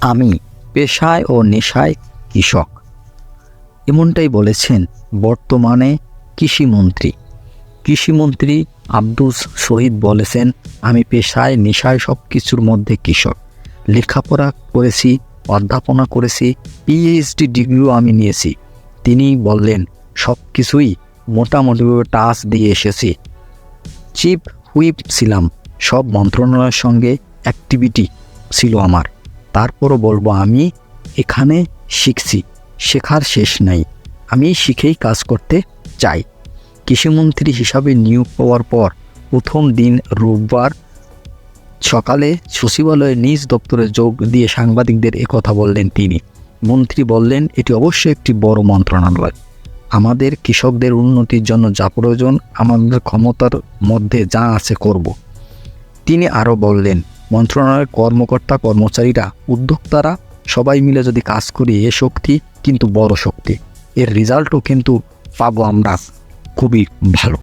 আমি পেশায় ও নেশায় কৃষক। এমনটাই বলেছেন বর্তমানে কৃষিমন্ত্রী। কৃষিমন্ত্রী আব্দুস শহীদ বলেছেন, আমি পেশায়, নেশায় সব কিছুর মধ্যে কৃষক। লেখাপড়া করেছি, অধ্যাপনা করেছি পিএইচডি ডিগ্রিও আমি নিয়েছি। তিনি বললেন সব কিছুই মোটামুটিভাবে টাচ দিয়ে এসেছি। চিফ হুইপ ছিলাম। সব মন্ত্রণালয়ের সঙ্গে অ্যাক্টিভিটি ছিল আমার। তারপরও বলব, আমি এখানে শিখছি, শেখার শেষ নাই। আমি শিখেই কাজ করতে চাই। কৃষিমন্ত্রী হিসাবে নিয়োগ পাওয়ার পর প্রথম দিন রোববার সকালে সচিবালয়ে নিজ দপ্তরে যোগ দিয়ে সাংবাদিকদের কথা বললেন তিনি। মন্ত্রী বললেন, এটি অবশ্যই একটি বড় মন্ত্রণালয়। আমাদের কৃষকদের উন্নতির জন্য যা প্রয়োজন, আমাদের ক্ষমতার মধ্যে যা আছে করব। তিনি আরও বললেন মন্ত্রণালয়ের কর্মকর্তা, কর্মচারীরা, উদ্যোক্তারা সবাই মিলে যদি কাজ করি এ শক্তি কিন্তু বড় শক্তি। এর রেজাল্টও কিন্তু পাবো আমরা। খুবই ভালো।